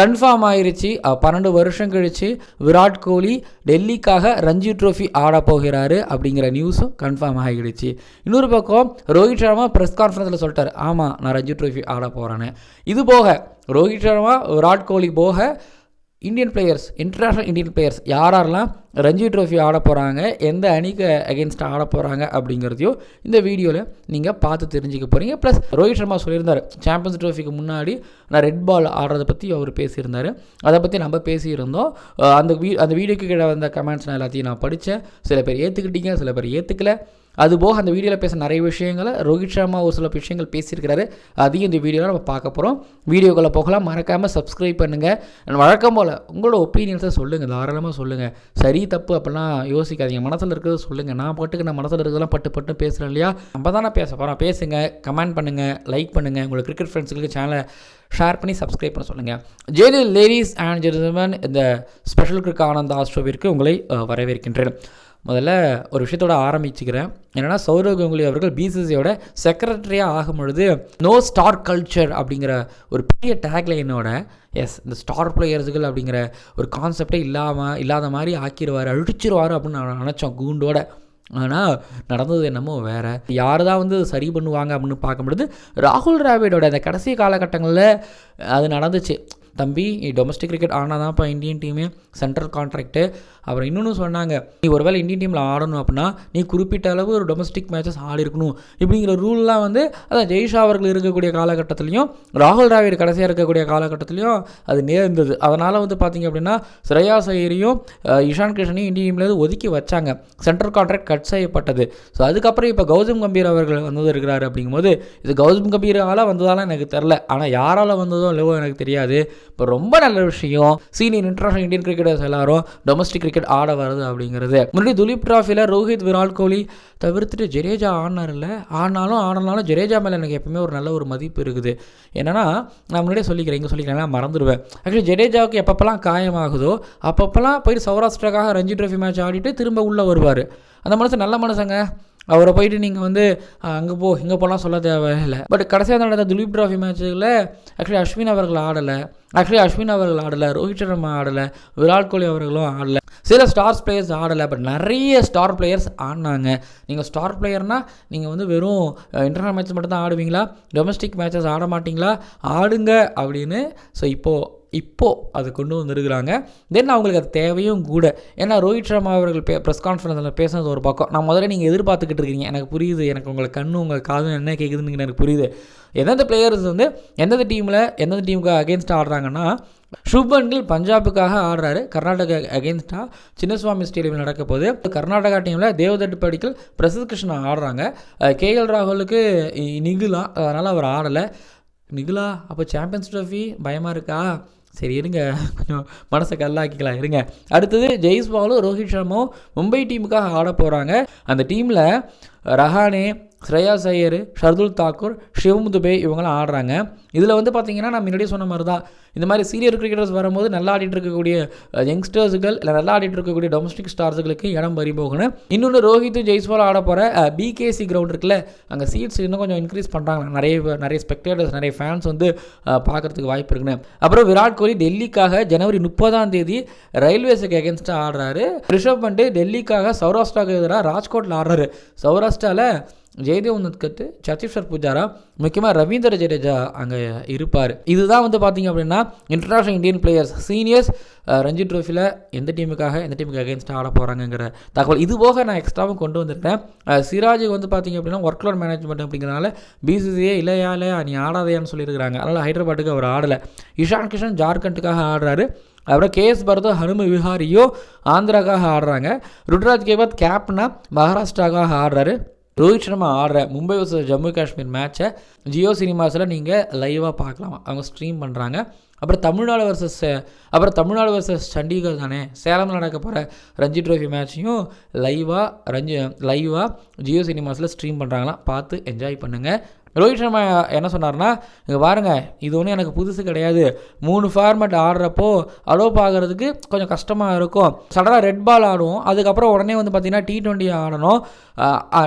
Confirm ஆயிருச்சு. பன்னெண்டு வருஷம் கழிச்சு விராட் கோலி டெல்லிக்காக ரஞ்சி ட்ரோஃபி ஆட போகிறாரு அப்படிங்கிற நியூஸும் கன்ஃபார்ம் ஆகிடுச்சு. இன்னொரு பக்கம் ரோஹித் சர்மா ப்ரெஸ் கான்ஃபரன்ஸில் சொல்லிட்டார் ஆமாம் நான் ரஞ்சி ட்ரோஃபி ஆட போகிறேன்னு இது போக ரோஹித் சர்மா விராட் கோலி போக Indian players international Indian players யாரெல்லாம் ரஞ்சி ட்ரோஃபி ஆட போகிறாங்க எந்த அணிக்கு அகேன்ஸ்டாக ஆட போகிறாங்க அப்படிங்கிறதையும் இந்த வீடியோவில் நீங்கள் பார்த்து தெரிஞ்சுக்க போகிறீங்க ப்ளஸ் ரோஹித் சர்மா சொல்லியிருந்தார் சாம்பியன்ஸ் ட்ரோஃபிக்கு முன்னாடி நான் ரெட் பால் ஆடுறதை பற்றி அவர் பேசியிருந்தார். அதை பற்றி நம்ம பேசியிருந்தோம். அந்த வீ அந்த வீடியோக்கு கீழே வந்த கமெண்ட்ஸ் நான் எல்லாத்தையும் நான் படித்தேன். சில பேர் ஏற்றுக்கிட்டீங்க சில பேர் ஏற்றுக்கலை அது போக அந்த வீடியோவில் பேச நிறைய விஷயங்களை ரோஹித் சர்மா ஒரு சில விஷயங்கள் பேசியிருக்கிறாரு. அதையும் இந்த வீடியோவில் நம்ம பார்க்க போகிறோம் வீடியோக்குள்ளே போகலாம். மறக்காமல் சப்ஸ்கிரைப் பண்ணுங்கள் வழக்கம் போல் உங்களோட ஒப்பீனியன்ஸை சொல்லுங்கள் தாராளமாக சொல்லுங்கள் சரி தப்பு அப்படிலாம் யோசிக்காதீங்க. மனசில் இருக்கிறத சொல்லுங்கள் நான் பாட்டுக்கு நான் மனசில் இருக்கிறதெல்லாம் பட்டு பட்டு பேசுகிறேன் இல்லையா? நம்ம தானே பேச போகிறோம் பேசுங்க. கமெண்ட் பண்ணுங்கள் லைக் பண்ணுங்கள் உங்களுக்கு கிரிக்கெட் ஃப்ரெண்ட்ஸுக்கு சேனலை ஷேர் பண்ணி சப்ஸ்கிரைப் பண்ண சொல்லுங்கள் ஜெயலி லேடிஸ் அண்ட் ஜென்டில்மேன் இந்த ஸ்பெஷல் கிரிக் ஆனந்த் ஆஸ்ட்ரோவிற்கு உங்களை வரவேற்கின்றேன். முதல்ல ஒரு விஷயத்தோட ஆரம்பிச்சுக்கிறேன். என்னென்னா சௌரவ் கங்குலி அவர்கள் பிசிசியோட செக்ரட்டரியாக ஆகும் பொழுது நோ ஸ்டார் கல்ச்சர் அப்படிங்கிற ஒரு பெரிய டேக்லைனோட எஸ் இந்த ஸ்டார் பிளேயர்ஸுகள் அப்படிங்கிற ஒரு கான்செப்டே இல்லாமல் இல்லாத மாதிரி ஆக்கிடுவார் அழிச்சிருவார் அப்படின்னு நான் நினச்சோம் கூண்டோட. ஆனால் நடந்தது என்னமோ வேறு. யார் தான் வந்து சரி பண்ணுவாங்க அப்படின்னு பார்க்கும்பொழுது ராகுல் டிராவிடோட அந்த கடைசி காலகட்டங்களில் அது நடந்துச்சு. தம்பி டொமஸ்டிக் கிரிக்கெட் ஆனால் தான்ப்பா இந்தியன் டீமே சென்ட்ரல் கான்ட்ராக்ட்டு அப்புறம் இன்னொன்று சொன்னாங்க நீ ஒருவேளை இந்தியன் டீமில் ஆடணும் அப்படின்னா நீ குறிப்பிட்ட அளவு ஒரு டொமஸ்டிக் மேட்சஸ் ஆடி இருக்கணும் இப்படிங்கிற ரூல்லாம் வந்து அதான் ஜெய்ஷா அவர்கள் இருக்கக்கூடிய காலகட்டத்திலையும் ராகுல் டிராவிட் கடைசியாக இருக்கக்கூடிய காலகட்டத்திலையும் அது நேர்ந்தது. அதனால் வந்து பார்த்திங்க அப்படின்னா ஸ்ரேயா சையரையும் இஷான் கிருஷ்ணையும் இந்தியன் டீம்லேருந்து ஒதுக்கி வச்சாங்க. சென்ட்ரல் கான்ட்ராக்ட் கட் செய்யப்பட்டது. ஸோ அதுக்கப்புறம் இப்போ கௌதம் கம்பீர் அவர்கள் வந்தது இருக்கிறாரு அப்படிங்கும்போது இது கௌதம் கம்பீரால் வந்ததால எனக்கு தெரில ஆனால் யாரால் வந்ததோ இல்லவோ எனக்கு தெரியாது. இப்போ ரொம்ப நல்ல விஷயம். சீனியர் இன்டர்நேஷனல் இந்தியன் கிரிக்கெட்டர்ஸ் எல்லாரும் டொமஸ்டிக் கிரிக்கெட் ஆட வருது அப்படிங்கிறது. முன்னாடி துலீப் ட்ராஃபியில் ரோஹித் விராட் கோலி தவிர்த்துட்டு ஜடேஜா ஆடினார்ல. ஆடினாலும் ஆடினாலும் ஜடேஜா மேலே எனக்கு எப்பவுமே ஒரு நல்ல ஒரு மதிப்பு இருக்குது. என்னன்னா நான் முன்னாடியே சொல்லிக்கிறேன் இங்கே சொல்லிக்கிறேன் நான் மறந்துடுவேன். ஆக்சுவலி ஜடேஜாவுக்கு எப்பப்பெல்லாம் காயமாகுதோ அப்பப்பெல்லாம் போயிட்டு சௌராஷ்டிராக்காக ரஞ்சி ட்ரோஃபி மேட்ச் ஆடிட்டு திரும்ப உள்ளே வருவார். அந்த மனுஷன் நல்ல மனுஷங்க அவரை போயிட்டு நீங்கள் வந்து அங்கே போ இங்கே போகலாம் சொல்ல தேவையில்லை. பட் கடைசியாக நடந்த துலீப் ட்ராஃபி மேட்சுகளில் ஆக்சுவலி அஸ்வின் அவர்கள் ஆடலை. ஆக்சுவலி அஸ்வின் அவர்கள் ஆடலை ரோஹித் சர்மா ஆடலை விராட் கோலி அவர்களும் ஆடலை. சில ஸ்டார்ஸ் பிளேயர்ஸ் ஆடலை பட் நிறைய ஸ்டார் பிளேயர்ஸ் ஆடினாங்க. நீங்கள் ஸ்டார் பிளேயர்னால் நீங்கள் வந்து வெறும் இன்டர்நேஷனல் மேட்ச் மட்டும் தான் ஆடுவீங்களா? டொமஸ்டிக் மேட்சஸ் ஆட மாட்டிங்களா? ஆடுங்க அப்படின்னு ஸோ இப்போது இப்போது அது கொண்டு வந்திருக்கிறாங்க. தென் அவங்களுக்கு அது தேவையும் கூட. ஏன்னா ரோஹித் சர்மா அவர்கள் பே ப்ரெஸ் கான்ஃபரன்ஸில் பேசுனது ஒரு பக்கம். நான் முதல்ல நீங்கள் எதிர்பார்த்துக்கிட்டு இருக்கீங்க. எனக்கு புரியுது. எனக்கு உங்களை கண்ணு உங்கள் காதும் என்ன கேட்குதுன்னு எனக்கு புரியுது. எந்தெந்த பிளேயர்ஸ் வந்து எந்தெந்த டீமில் எந்தெந்த டீமுக்கு அகேன்ஸ்ட் ஆடுறாங்கன்னா சுப்மன் கில் பஞ்சாபுக்காக ஆடுறாரு. கர்நாடகா அகேன்ஸ்டாக சின்னசுவாமி ஸ்டேடியமில் நடக்க போகுது. கர்நாடகா டீமில் தேவதட்டு படிக்கல் பிரசித் கிருஷ்ணா ஆடுறாங்க. கேஎல் ராகுலுக்கு நிகிலா. அதனால் அவர் ஆடலை. நிகிலா அப்போ சாம்பியன்ஸ் ட்ரோஃபி பயமாக இருக்கா? சரி இருங்க. கொஞ்சம் மனசை கல்லாக்கிக்கலாம். இருங்க. அடுத்தது ஜெய்ஸ்வாலும் ரோஹித் சர்மாவும் மும்பை டீமுக்காக ஆட போகிறாங்க அந்த டீமில் ரஹானே ஸ்ரேயா ஐயர் ஷர்துல் தாக்கூர் சிவம் துபே இவங்களாம் ஆடுறாங்க. இதில் வந்து பார்த்தீங்கன்னா நான் முன்னாடியே சொன்ன மாதிரி தான் இந்த மாதிரி சீனியர் கிரிக்கெட்டர்ஸ் வரும்போது நல்லா ஆடிட்டு இருக்கக்கூடிய யங்ஸ்டர்ஸுகள் இல்லை நல்லா ஆடிட்டு இருக்கக்கூடிய டொமஸ்டிக் ஸ்டார்ஸுகளுக்கு இடம் பறிபோகணும். இன்னொன்று ரோஹித் ஜெய்ஸ்வால் ஆட போகிற பிகேசி கிரவுண்ட் இருக்குல்ல அங்கே சீட்ஸ் இன்னும் கொஞ்சம் இன்க்ரீஸ் பண்ணுறாங்க நிறைய நிறைய ஸ்பெக்டேட்டர்ஸ் நிறைய ஃபேன்ஸ் வந்து பார்க்குறதுக்கு வாய்ப்பு இருக்குன்னு. அப்புறம் விராட் கோலி டெல்லிக்காக ஜனவரி முப்பதாம் தேதி ரயில்வேஸுக்கு எகென்ஸ்டாக ஆடுறாரு. ரிஷப் பண்ட்டு டெல்லிக்காக சௌராஷ்டிராவுக்கு எதிராக ராஜ்கோட்டில் ஆடுறாரு. சௌராஷ்டிராவில் ஜெயதேவ் நத்கட்டு சத்தீஸ்வர் புஜாரா முக்கியமாக ரவீந்திர ஜடேஜா அங்கே இருப்பார். இதுதான் வந்து பார்த்தீங்க அப்படின்னா international Indian players seniors Ranji ட்ரோஃபியில் எந்த டீமுக்காக எந்த டீமுக்கு அகேன்ஸ்டாக ஆட போகிறாங்கங்கிற தகவல். இது போக நான் எக்ஸ்ட்ராவும் கொண்டு வந்திருக்கேன். சிராஜுக்கு வந்து பார்த்தீங்க அப்படின்னா ஒர்க் லோட் மேனேஜ்மெண்ட் அப்படிங்கிறனால பிசிசிஏ இல்லையா இல்லையா நீ ஆடாதையான்னு சொல்லியிருக்கிறாங்க. அதனால் ஹைதராபாத்துக்கு அவர் ஆடலை. இஷான் கிஷன் ஜார்க்கண்டுக்காக ஆடுறாரு. அப்புறம் கேஎஸ் பரதோ ஹனும விஹாரியோ ஆந்திராக்காக ஆடுறாங்க. ருட்ராஜ் கேபத் கேப்னா மகாராஷ்டிராக்காக ஆடுறாரு. ரோஹித் சர்மா ஆடுற மும்பை வர்சஸ் ஜம்மு காஷ்மீர் மேட்சை ஜியோ சினிமாஸில் நீங்கள் லைவாக பார்க்கலாம். அவங்க ஸ்ட்ரீம் பண்ணுறாங்க அப்புறம் தமிழ்நாடு வர்சஸ் அப்புறம் தமிழ்நாடு வர்சஸ் சண்டிகர் தானே? சேலமில் நடக்க போகிற ரஞ்சி ட்ரோஃபி மேட்சையும் லைவாக ரஞ்சி லைவாக ஜியோ சினிமாஸில் ஸ்ட்ரீம் பண்ணுறாங்களாம் பார்த்து என்ஜாய் பண்ணுங்கள் ரோஹித் சர்மா என்ன சொன்னார்னா இங்கே பாருங்கள் இது ஒன்றும் எனக்கு புதுசு கிடையாது. மூணு ஃபார்மேட் ஆடுறப்போ அலோப் ஆகிறதுக்கு கொஞ்சம் கஷ்டமாக இருக்கும். சடனாக ரெட் பால் ஆடுவோம். அதுக்கப்புறம் உடனே வந்து பார்த்திங்கன்னா டி டுவெண்ட்டி ஆடணும்.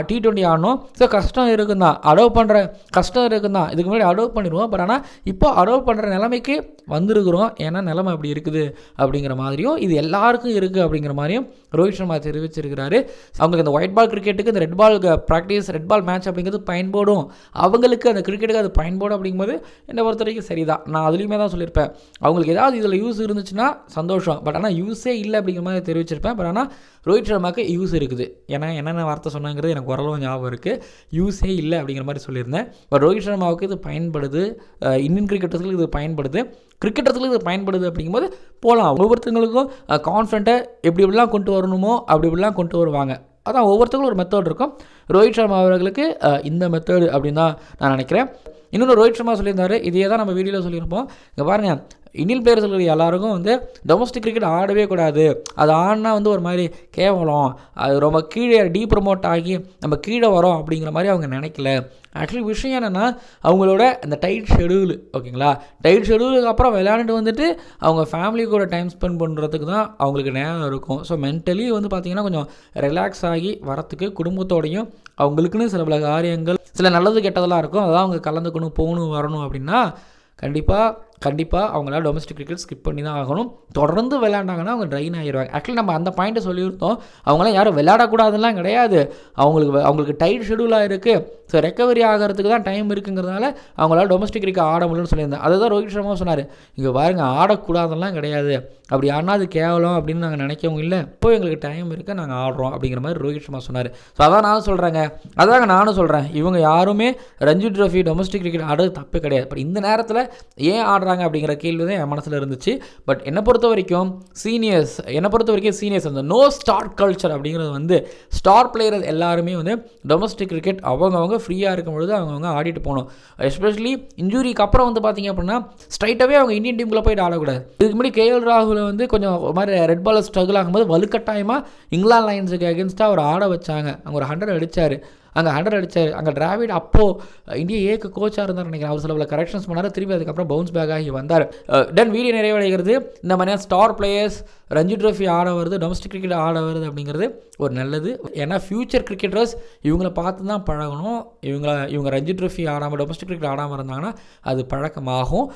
டி டுவெண்ட்டி ஆடணும். ஸோ கஷ்டம் இருக்கும் தான் அலோவ் பண்ணுற கஷ்டம் இருக்கும் தான் இதுக்கு முன்னாடி அலோவ் பண்ணிடுவோம். பட் ஆனால் இப்போ அலோவ் பண்ணுற நிலைமைக்கு வந்திருக்கிறோம். ஏன்னா நிலைமை அப்படி இருக்குது அப்படிங்கிற மாதிரியும் இது எல்லாருக்கும் இருக்குது அப்படிங்கிற மாதிரியும் ரோஹித் சர்மா தெரிவிச்சிருக்கிறாரு. அவங்களுக்கு இந்த ஒயிட் பால் கிரிக்கெட்டுக்கு இந்த red ball practice red ball match அப்படிங்கிறது பயன்படும். அவங்களுக்கு அந்த கிரிக்கெட்டுக்கு அது பயன்படும் அப்படிங்கும்போது என்னை பொறுத்த வரைக்கும் சரிதான். நான் அதுலேயுமே தான் சொல்லியிருப்பேன். அவங்களுக்கு ஏதாவது இதில் யூஸ் இருந்துச்சுன்னா சந்தோஷம். பட் ஆனால் யூஸே இல்லை அப்படிங்கிற மாதிரி தெரிவிச்சிருப்பேன். பட் ஆனால் ரோஹித் சர்மாவுக்கு யூஸ் இருக்குது. ஏன்னா என்னென்ன வார்த்தை சொன்னாங்கிறது எனக்கு ஓரளவு ஞாபகம் இருக்குது யூஸே இல்லை அப்படிங்கிற மாதிரி சொல்லியிருந்தேன். பட் ரோஹித் சர்மாவுக்கு இது பயன்படுது. Uh, இந்தியன் கிரிக்கெட்டர்ஸ்களுக்கு இது பயன்படுது. கிரிக்கெட்டர்ஸ்களுக்கு இது பயன்படுது அப்படிங்கும்போது போகலாம் ஒவ்வொருத்தங்களுக்கும் கான்ஃபிடண்ட்டை எப்படி எப்படிலாம் கொண்டு வரணுமோ அப்படி இப்படிலாம் கொண்டு வருவாங்க. அதான் ஒவ்வொருத்தங்களும் ஒரு மெத்தட் இருக்கும். ரோஹித் சர்மா அவர்களுக்கு இந்த மெத்தடு அப்படின்னு தான் நான் நினைக்கிறேன். இன்னொன்று ரோஹித் சர்மா சொல்லியிருந்தாரு. இதையே தான் நம்ம வீடியோவில் சொல்லியிருப்போம். இங்கே பாருங்கள் இந்தியன் பிளேயர்ஸ் எல்லாருக்கும் வந்து டொமஸ்டிக் கிரிக்கெட் ஆடவே கூடாது. அது ஆடினா வந்து ஒரு மாதிரி கேவலம். அது ரொம்ப கீழே டீ ப்ரமோட் ஆகி நம்ம கீழே வரோம் அப்படிங்கிற மாதிரி அவங்க நினைக்கல. ஆக்சுவலி விஷயம் என்னென்னா அவங்களோட அந்த டைட் ஷெடியூல் ஓகேங்களா டைட் ஷெடியூலுக்கு அப்புறம் விளையாண்டுட்டு வந்துட்டு அவங்க ஃபேமிலி கூட டைம் ஸ்பெண்ட் பண்ணுறதுக்கு தான் அவங்களுக்கு நேரம் இருக்கும். ஸோ மென்டலி வந்து பார்த்திங்கன்னா கொஞ்சம் ரிலாக்ஸ் ஆகி வரத்துக்கு குடும்பத்தோடையும் அவங்களுக்குன்னு சில பல காரியங்கள் சில நல்லது கெட்டதெல்லாம் இருக்கும். அதான் அவங்க கலந்துக்கணும் போகணும் வரணும் அப்படின்னா கண்டிப்பாக கண்டிப்பாக அவங்களால டொமஸ்டிக் கிரிக்கெட் ஸ்கிப் பண்ணி தான் ஆகணும். தொடர்ந்து விளையாண்டாங்கன்னா அவங்க ட்ரைன் ஆகிடுவாங்க ஆக்சுவலி நம்ம அந்த பாயிண்ட்டை சொல்லியிருந்தோம். அவங்களாம் யாரும் விளையாடக்கூடாதுலாம் கிடையாது. அவங்களுக்கு அவங்களுக்கு டைட் ஷெடியூலாக இருக்குது ஸோ ரெக்கவரி ஆகிறதுக்கு தான் டைம் இருக்குங்கிறதுனால அவங்களால டொமஸ்டிக் கிரிக்கெட் ஆட முடியும்னு சொல்லியிருந்தேன். அதுதான் ரோஹித் சர்மா சொன்னார். இங்கே பாருங்கள் ஆடக்கூடாதெல்லாம் கிடையாது. அப்படி ஆனால் அது கேவலம் அப்படின்னு நாங்கள் நினைக்கவும் இல்லை. இப்போ எங்களுக்கு டைம் இருக்குது நாங்கள் ஆடுறோம் அப்படிங்கிற மாதிரி ரோஹித் சர்மா சொன்னார். ஸோ அதான் நானும் சொல்கிறேங்க அதாங்க நானும் சொல்கிறேன் இவங்க யாருமே ரஞ்சி ட்ரோஃபி டொமஸ்டிக் கிரிக்கெட் ஆடுறது தப்பு கிடையாது. பட் இந்த நேரத்தில் ஏன் ஆடுறாங்க அப்படிங்கிற கேள்வி தான் என் மனசில் இருந்துச்சு. பட் என்னை பொறுத்த வரைக்கும் சீனியர்ஸ் என்னை பொறுத்த வரைக்கும் சீனியர்ஸ் அந்த நோ ஸ்டார் கல்ச்சர் அப்படிங்கிறது வந்து ஸ்டார் பிளேயர் எல்லாருமே வந்து டொமஸ்டிக் கிரிக்கெட் அவங்கவுங்க ஃப்ரீயாக இருக்கும் பொழுது அவங்கவுங்க ஆடிட்டு போகணும். எஸ்பெஷலி இன்ஜுரிக்கு அப்புறம் வந்து பார்த்தீங்க அப்படின்னா ஸ்ட்ரைட்டாகவே அவங்க இந்தியன் டீமுக்குள்ளே போயிட்டு ஆடக்கூடாது. இதுக்கு முன்னாடி கேஎல் ராகுல் வந்து கொஞ்சம் ஒரு மாதிரி ரெட் பாலில் ஸ்ட்ரகிள் ஆகும்போது வலுக்கட்டாயமாக இங்கிலாந்து லைன்ஸுக்கு அகேன்ஸ்டாக அவர் ஆட வச்சாங்க. அங்கே ஒரு ஹண்ட்ரட் அடித்தார் அங்கே ஹண்ட்ரட் அடித்தார் அங்கே டிராவிட் அப்போது இந்தியா ஏக்கு கோச்சாக இருந்தார் நினைக்கிறேன். அவர் சில கரெக்ஷன்ஸ் பண்ணார். திருப்பி அதுக்கப்புறம் பவுன்ஸ் பேக் ஆகி வந்தார். தென் வீடியோ நிறைவடைகிறது. இந்த மாதிரியான ஸ்டார் பிளேயர்ஸ் ரஞ்சி ட்ரோஃபி ஆட வருது டொமஸ்டிக் கிரிக்கெட் ஆட வருது அப்படிங்கிறது ஒரு நல்லது. ஏன்னா ஃபியூச்சர் கிரிக்கெட்டர்ஸ் இவங்கள பார்த்து தான் பழகணும். இவங்கள இவங்க ரஞ்சி ட்ரோஃபி ஆடாமல் டொமஸ்டிக் கிரிக்கெட் ஆடாமல் இருந்தாங்கன்னா அது பழக்கமாகும்.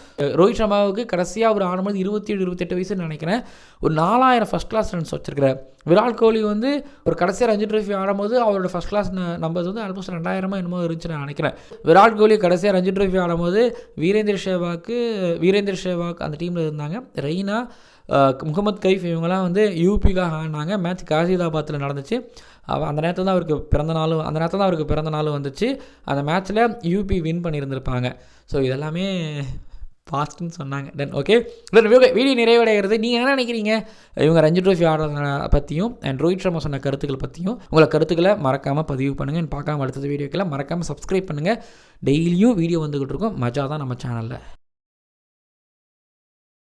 ரோஹித் சர்மாவுக்கு கடைசியாக அவர் ஆடும்போது இருபத்தி ஏழு இருபத்தெட்டு வயசுன்னு நினைக்கிறேன். ஒரு நாலாயிரம் ஃபஸ்ட் கிளாஸ் ரன்ஸ் வச்சிருக்கிறார். விராட் கோலி வந்து ஒரு கடைசியாக ரஞ்சி ட்ரோஃபி ஆடும்போது அவரோட ஃபஸ்ட் கிளாஸ் நம்பர்ஸ் வந்து ஆல்மோஸ்ட் ரெண்டாயிரமா என்னமோ இருந்துச்சு நான் நினைக்கிறேன். விராட் கோலி கடைசியாக ரஞ்சி ட்ரோஃபி ஆடும்போது வீரேந்திர சேவாக்கு வீரேந்திர சேவாக் அந்த டீமில் இருந்தாங்க. ரெய்னா முகமது கைஃப் இவங்கெல்லாம் வந்து யூபிக்காக ஆடினாங்க. மேட்ச் காசிதாபாத்தில் நடந்துச்சு. அவ அந்த நேரத்தில் தான் அவருக்கு பிறந்த நாளும் அந்த நேரத்தில் தான் அவருக்கு பிறந்த நாளும் வந்துச்சு. அந்த மேட்ச்சில் யூபி வின் பண்ணியிருந்திருப்பாங்க. ஸோ இதெல்லாமே ஃபாஸ்ட்டுன்னு சொன்னாங்க. தென் ஓகே தென் வீடியோ நிறைவடைகிறது. நீங்கள் என்ன நினைக்கிறீங்க? இவங்க ரஞ்சி ட்ரோஃபி ஆடுறத பற்றியும் அண்ட் ரோஹித் சர்மா சொன்ன கருத்துக்கள் பற்றியும் உங்களை கருத்துக்களை மறக்காமல் பதிவு பண்ணுங்கள் பார்க்காம அடுத்தது வீடியோக்கெல்லாம் மறக்காமல் சப்ஸ்கிரைப் பண்ணுங்கள் டெய்லியும் வீடியோ வந்துக்கிட்டு இருக்கோம். மஜா தான் நம்ம சேனலில்